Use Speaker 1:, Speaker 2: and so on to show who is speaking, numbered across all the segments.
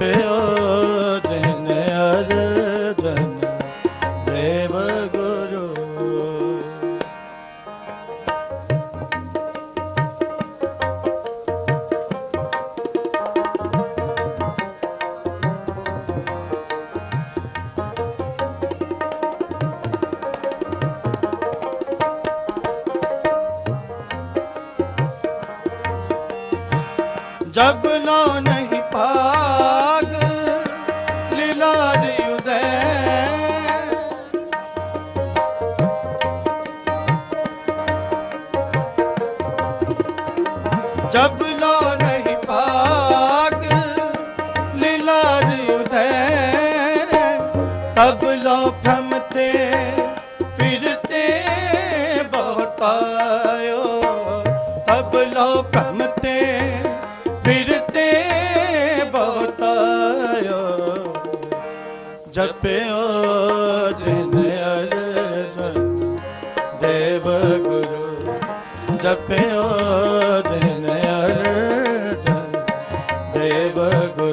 Speaker 1: ਜਪਿਓ जब लो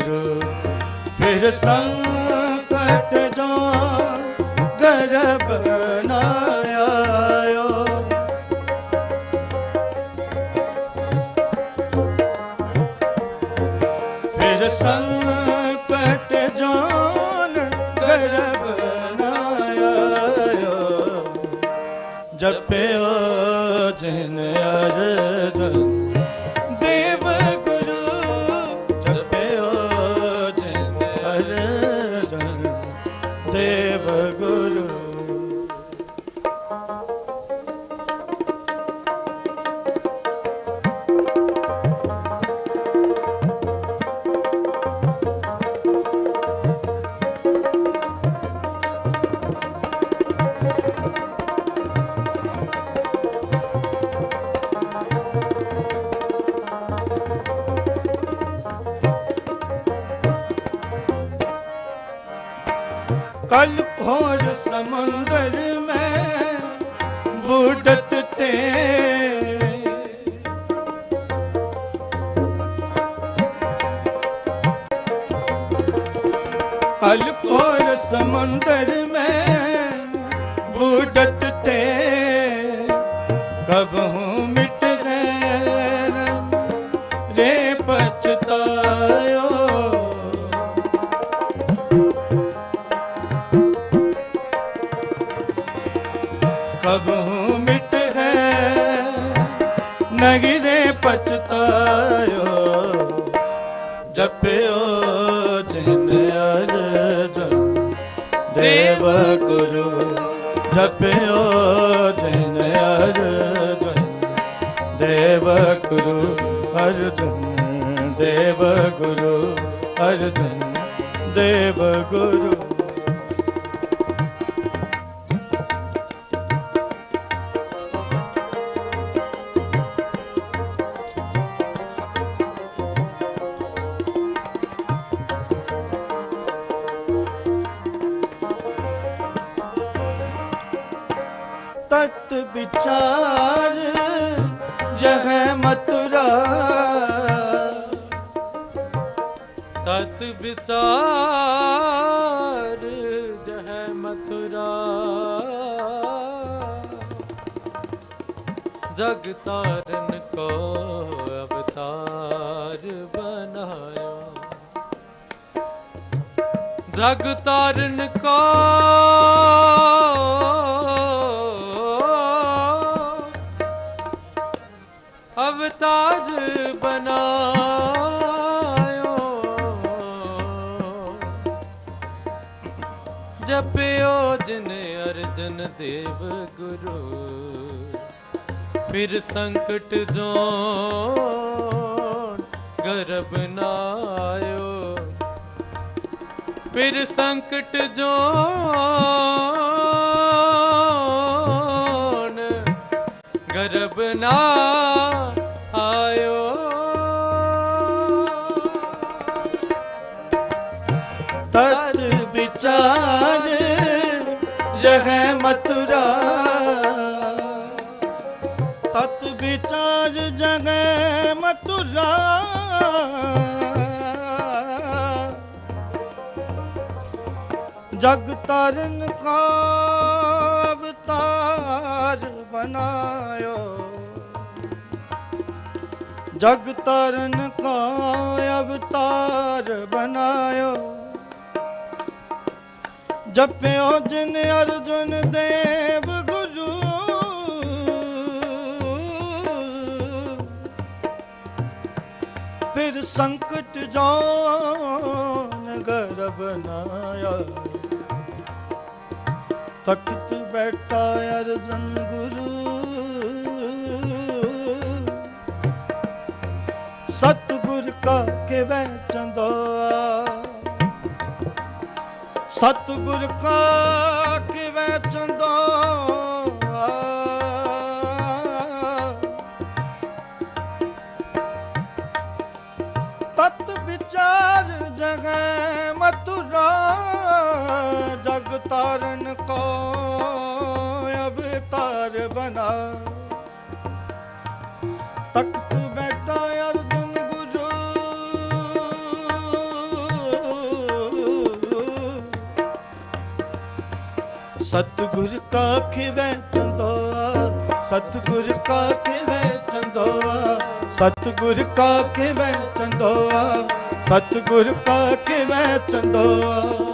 Speaker 1: ਫਿਰ ਸੰਕਟ ਜਾ ਗਰਬ ਨਾ कल घोर समुंदर में बूढ़त थे कब हूँ मिट गए रे पछतायो कब हूँ मिट है नहीं रे पछतायो ਗੁਰੂ ਅਰਜਨ ਦੇਵ ਗੁਰੂ ਅਰਜਨ ਦੇਵ ਗੁਰੂ
Speaker 2: ਤਤ ਵਿਚਾਰ ਜਹ ਮਥੁਰਾ। ਜਗ ਤਾਰਨ ਕੋ ਅਵਤਾਰ ਬਨਾਇਆ ਜਗ ਤਾਰਨ ਕੋ ਜਪਿਓ ਜਿਨ ਅਰਜਨ ਦੇਵ ਗੁਰੂ, ਫਿਰ ਸੰਕਟ ਜੋਨ ਗਰਬ ਨਾ ਆਇਓ। ਫਿਰ ਸੰਕਟ ਜੋਨ ਗਰਬ ਨਾ
Speaker 1: ਅਰ ਜਗੈ ਮਥੁਰਾ। ਜਗ ਤਰਨ ਕਾ ਅਵਤਾਰ ਬਨਾਇਓ। ਜਗ ਤਰਨ ਕਾ ਅਵਤਾਰ ਬਨਾਇਓ। ਜਪਿਓ ਜਿਨ ਅਰਜੁਨ ਦੇਵ ਫਿਰ ਸੰਕਟ ਜਾਨ ਗਰਬ ਨਾ ਆਏ ਤਖਤ ਬੈਠਾ ਅਰਜਨ ਗੁਰੂ। ਸਤਗੁਰ ਕਾ ਕਿਵੇਂ ਚੰਦਾ। ਸਤਗੁਰ ਕਾ ਕਿਵੇਂ ਚੰਦਾ। ਜਗ ਤਾਰਨ ਕੋ ਅਵਤਾਰ ਬਨਾ ਤਖਤ ਬੈਠਾ ਅਰਜੁਨ ਗੁਰੂ। ਸਤਿਗੁਰ ਕਾ ਖਿਵੈ ਚੰਦੋਆ, ਸਤਿਗੁਰ ਕਾ ਖਿਵੈ ਚੰਦੋਆ, ਸਤਿਗੁਰ ਕਾ ਖਿਵੈ ਚੰਦੋਆ, ਸਤਿਗੁਰ ਕਾ ਖਿਵੈ ਚੰਦੋਆ।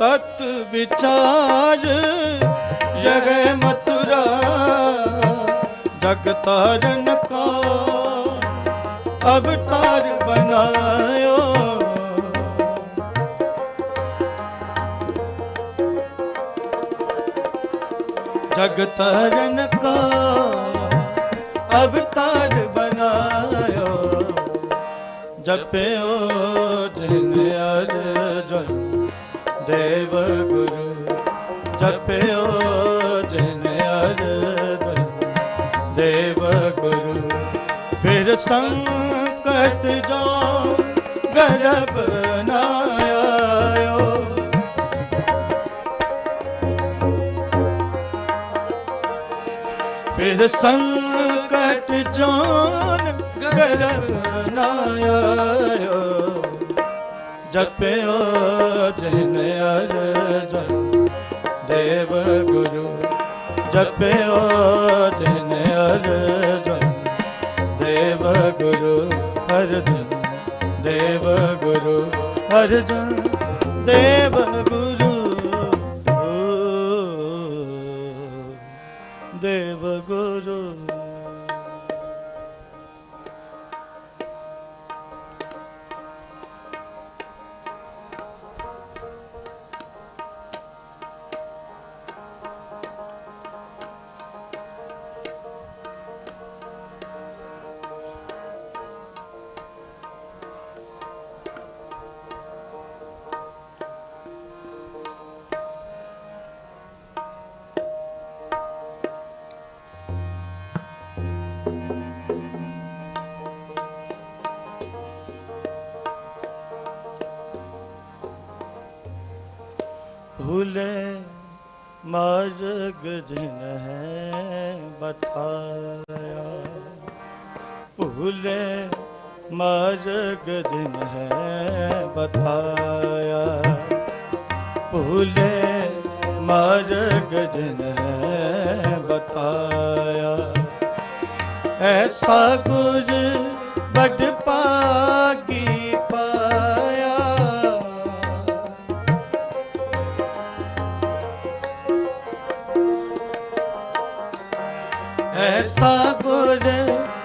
Speaker 1: ਤਤ ਵਿਚਾਰ, ਜਗੈ ਮਥੁਰਾ, ਜਗ ਤਾਰਨ ਕਾ। ਅਵਤਾਰ ਬਨਾਇਓ ਜਗ ਤਰਨ ਕਾ, ਅਵਤਾਰ ਬਨਾਇਓ ਜਪਿਓ ਜਿਨ ਅਰਜਨ। ਦੇਵ ਗੁਰੂ ਜਪਿਓ ਜਿਨ ਅਰਜਨ ਦੇਵ ਗੁਰੂ ਫਿਰ ਸੰਕਟ ਜੋ ਗਰਬ ਨਾ ਆਇਓ ਫਿਰ ਸੰਕਟ ਜਾਨ ਗਰਬ ਨਾ ਆਇਓ ਜਪਿਓ ਜਿਨ ਅਰਜਨ ਦੇਵ ਗੁਰੂ। ਜਪਿਓ ਜਿਨ ਅਰਜਨ ਦੇਵ ਗੁਰੂ ਅਰਜਨ ਦੇਵ ਗੁਰੂ ਅਰਜਨ ਦੇਵ ਗੁਰੂ ਮਾਰਗ ਜਿਨ ਹੈ ਬਤਾਇਆ। ਭੁਲੇ ਮਾਰਗ ਗਜਨ ਹੈ ਬਤਾਇਆ। ਭੁਲੇ ਮਾਰਗ ਜਿਨ ਹੈ ਬਤਾਇਆ। ਐਸਾ ਗੁਰ ਬੜ ਐਸਾ ਗੁਰ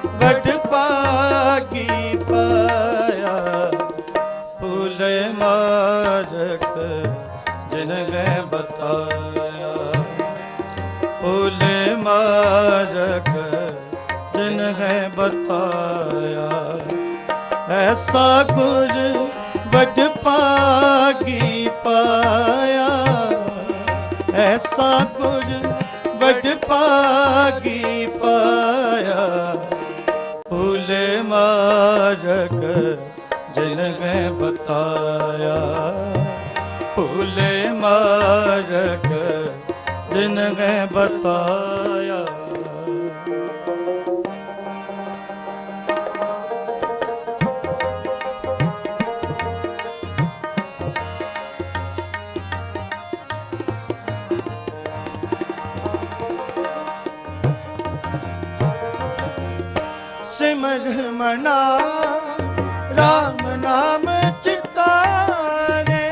Speaker 1: ਵਡ ਪਾਗੀ ਪਾਇਆ। ਭੁਲੇ ਮਾਰਕ ਜਿਨ ਗਏ ਬਤਾਇਆ। ਭੁਲੇ ਮਾਰਕ ਜਿਨ ਗਏ ਬਤਾਇਆ। ਐਸਾ ਗੁਰ ਵਡ ਪਾਗੀ ਪਾਇਆ। ਐਸਾ ਗੁਰ ਪਾਗੀ ਪਾਇਆ ਭੂਲੇ ਮਾਰਕ ਜਿਨ ਗਏ ਬਤਾਇਆ ਭੂਲੇ ਮਾਰਕ ਜਿਨ ਗਏ ਬਤਾਇਆ ਸਿਮਰ ਮਨਾ RAM ਨਾਮ ਚਿਤਾਰੇ।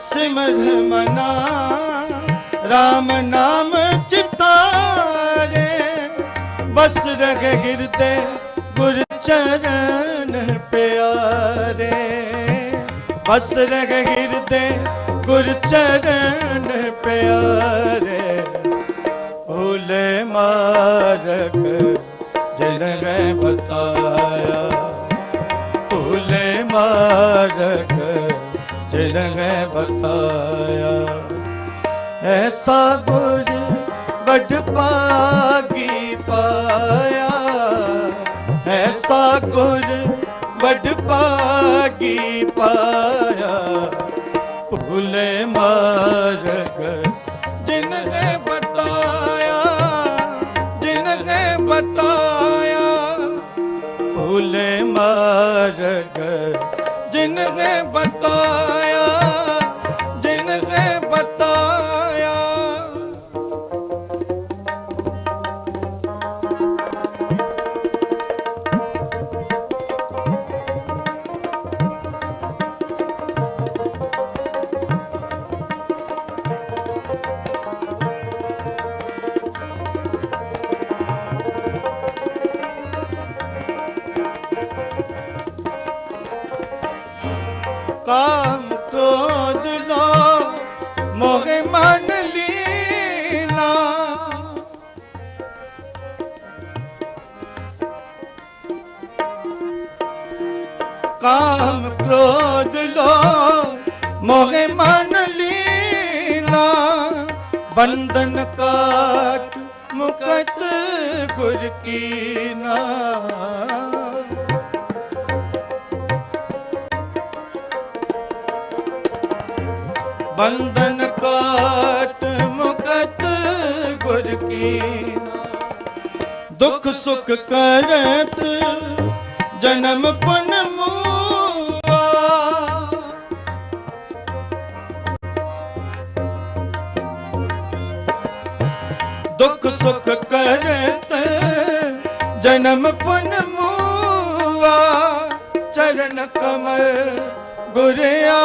Speaker 1: ਸਿਮਰ ਮਨਾ RAM ਨਾਮ ਚਿਤਾਰੇ। ਬਸ ਰਗ ਗਿਰਦੇ ਗੁਰ ਚਰਨ ਪਿਆਰੇ। ਬਸ ਰਗ ਹਿਰਦੇ ਗੁਰ ਚਰਨ ਪਿਆਰੇ, ਭੋਲੇ ਮਾਰਗ ਜਿਨ ਬਤਾਇਆ। ਭੋਲੇ ਮਾਰਗ ਜਿਨ ਬਤਾਇਆ। ਐਸਾ ਗੁਰ ਵੱਡ ਪਾਗੀ ਪਾਇਆ। ਐਸਾ ਗੁਰ ਵੱਡ ਪਾਗੀ ਪਾਇਆ। ਭੁਲੇ ਮਾਰਗ ਕਾਮ ਕ੍ਰੋਧ ਲੋ ਮੋਹ ਮਨ ਲੀਨਾ ਕਾਮ ਕ੍ਰੋਧ ਲੋ ਮੋਹ ਮਨ ਲੀਨਾ ਬੰਧਨ ਕਾਟ ਮੁਕਤ ਗੁਰ ਕੀਨਾ ਬੰਧਨ ਕਾਟ ਮੁਕਤ ਗੁਰ ਕੀਨਾ। ਦੁਖ ਸੁਖ ਕਰਤ ਜਨਮ ਪੁਨ ਮੂਆ। ਦੁਖ ਸੁਖ ਕਰਤ ਜਨਮ ਪੁਨ ਮੂਆ। ਚਰਨ ਕਮਲ ਗੁਰਿਆ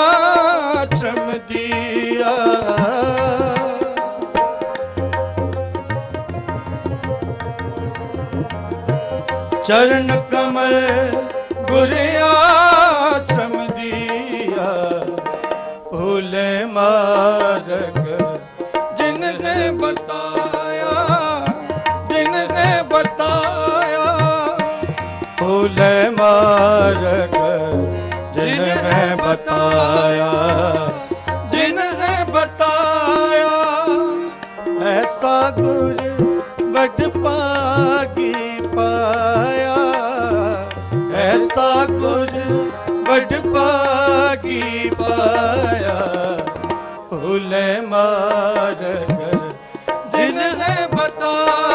Speaker 1: ਚਰਨ ਕਮਲ ਗੁਰ ਆਸ਼ਰਮ ਦੀਆ, ਭੋਲੇ ਮਾਰਗ, ਜਿਨ ਨੇ ਬਤਾਇਆ, ਜਿਨ ਨੇ ਬਤਾਇਆ, ਭੋਲੇ ਮਾਰਗ ਵੱਡ ਪਾਗੀ ਪਾਇਆ? ਭੁਲੇ ਮਾਰਗ ਜਿਨ ਨੇ ਬਤਾਇਆ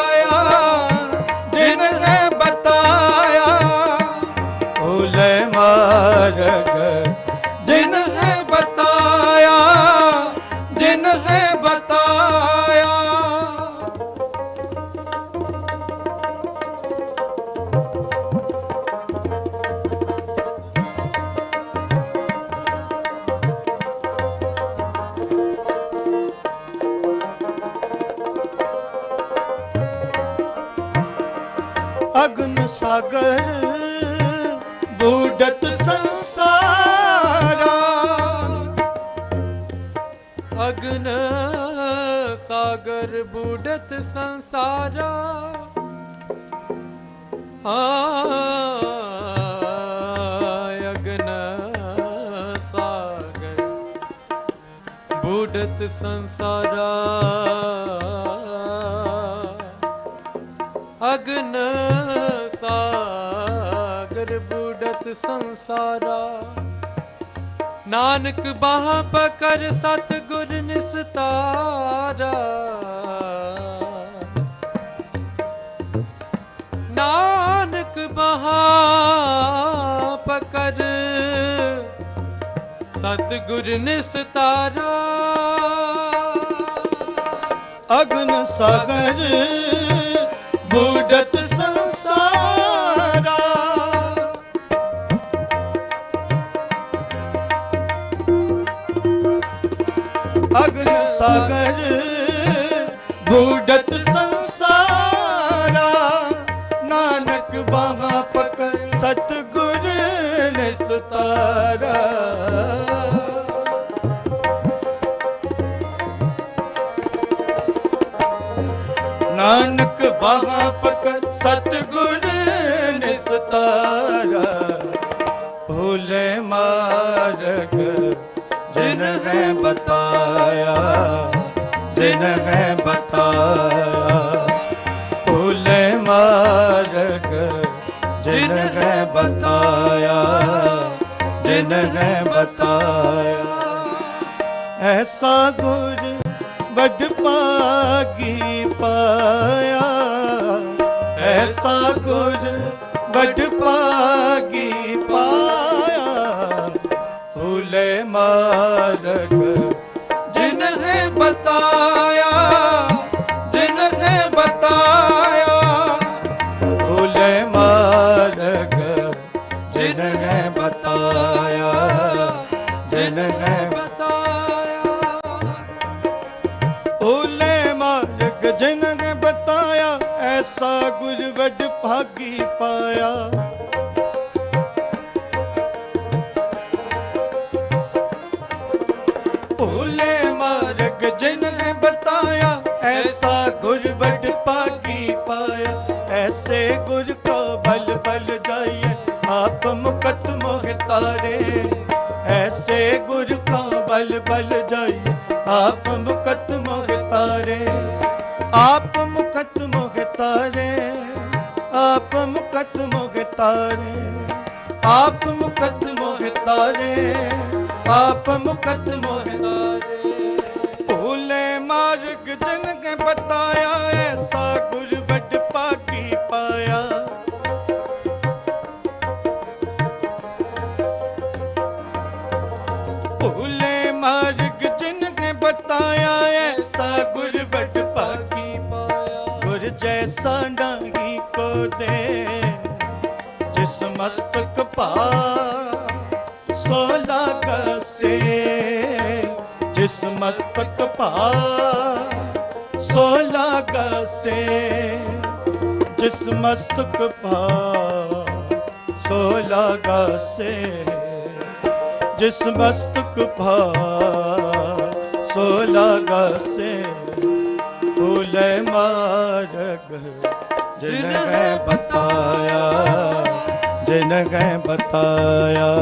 Speaker 1: ਬੂਡਤ ਸੰਸਾਰਾ।
Speaker 2: ਅਗਨ ਸਾਗਰ ਬੂਡਤ ਸੰਸਾਰਾ। ਅਗਨ ਸਾਗਰ ਬੂਡਤ ਸੰਸਾਰਾ। ਅਗਨ ਸਾਗਰ ਸੰਸਾਰਾ। ਨਾਨਕ ਬਾਹ ਪਕਰ ਸਤ ਗੁਰ ਨਿਸਤਾਰਾ। ਨਾਨਕ ਬਾਹ ਪਕਰ ਸਤ ਗੁਰ ਨਿਸਤਾਰਾ।
Speaker 1: ਅਗਨ ਸਾਗਰ ਬੁਡਤ ਅਗਨ ਸਾਗਰ ਬੁਡਤ ਸੰਸਾਰਾ। ਨਾਨਕ ਬਾਹਾਂ ਪਕੜ ਸਤਿਗੁਰ ਨਿਸਤਾਰਾ ਨਾਨਕ ਬਾਹਾਂ ਪਕੜ ਸਤਿਗੁਰ ਨਿਸਤਾਰਾ ਭੋਲੇ ਮਾਰਗ ਹੈ ਬਤਾਇਆ, ਜਿਨ ਹੈ ਬਤਾਇਆ। ਭੋਲੇ ਮਾਰਗ, ਜਿਨ ਹੈ ਬਤਾਇਆ, ਜਿਨ ਹੈ ਬਤਾਇਆ। ਐਸਾ ਗੁਰ ਵੱਡ ਭਾਗੀ ਪਾਇਆ। ਐਸਾ ਗੁਰ ਵੱਡ ਭਾਗੀ ਪਾਇਆ ਮਾਰਗ ਜਿਨ ਬਤਾਇਆ ਜਿਨ ਬਤਾਇਆ, ਭੋਲੇ ਮਾਰਗ ਜਿਨ ਬਤਾਇਆ ਜਿਨ
Speaker 2: ਬਤਾਇਆ।
Speaker 1: ਭੋਲੇ ਮਾਰਗ ਜਿਨ ਬਤਾਇਆ, ਐਸਾ ਗੁਰ ਵੱਡ ਭਾਗੀ ਪਾਇਆ। ਓਲੇ ਮਾਰਗ ਜਿਨ ਨੇ ਬਤਾਇਆ ਐਸਾ ਗੁਰ ਵੱਡ ਭਾਗੀ ਪਾਇਆ, ਐਸੇ ਗੁਰ ਕੋ ਬਲ ਬਲ ਜਾਈਏ, ਆਪ ਮੁਕਤ ਮੋਹ ਤਾਰੇ। ਐਸੇ ਗੁਰ ਕਾ ਬਲ ਬਲ ਜਾਈਏ, ਆਪ ਮੁਕਤ ਮੋਹ ਤਾਰੇ। ਆਪ ਮੁਕਤ ਮੋਹ ਤਾਰੇ, ਆਪ ਮੁਕਤ ਮੋਹ ਤਾਰੇ, ਆਪ ਮੁਕਤ ਮੋਹ ਤਾਰੇ। ਆਪ ਮੁਕਤ ਮੋਹ ਭੋਲੇ ਮਾਰਗ ਜਨ ਕੇ ਬਤਾਇਆ, ਐਸਾ ਗੁਰ ਵੱਡ ਪਾਕੀ ਪਾਇਆ। ਭੋਲੇ ਮਾਰਗ ਜਨ ਕੇ ਬਤਾਇਆ, ਐਸਾ ਗੁਰ ਵੱਡ ਪਾਕੀ
Speaker 2: ਪਾਇਆ।
Speaker 1: ਗੁਰ ਜੈਸਾ ਨਹੀਂ ਕੋ ਦੇ, ਜਿਸ ਮਸਤਕ ਪਾ ਸੋ ਲਾਗਸੇ ਜਿਸ ਮਸਤਕ ਪਾ ਸੋ ਲਾਗਸੇ, ਜਿਸ ਮਸਤਕ ਭਾ ਸੋ ਲਾਗਸੇ, ਜਿਸ ਮਸਤਕ ਪਾ ਸੋ ਲਾਗਸੇ। ਭੋਲੇ ਮਾਰਗ, ਜਿਨ ਬਤਾਇਆ, ਜਿਨ ਹੈ ਬਤਾਇਆ।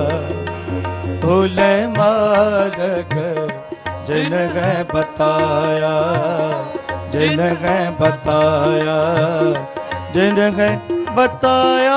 Speaker 1: ਭੋਲੇ ਮਾਰਗ ਜਿਨ ਹੈ ਬਤਾਇਆ ਜਿਨ ਹੈ ਬਤਾਇਆ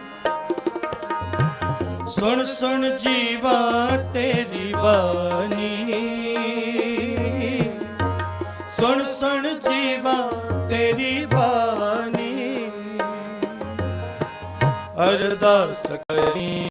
Speaker 1: ਸੁਣ ਸੁਣ ਜੀਵਾ ਤੇਰੀ ਬਾਣੀ। ਸੁਣ ਸੁਣ ਜੀਵਾ ਤੇਰੀ ਬਾਣੀ। ਅਰਦਾਸ ਕਰ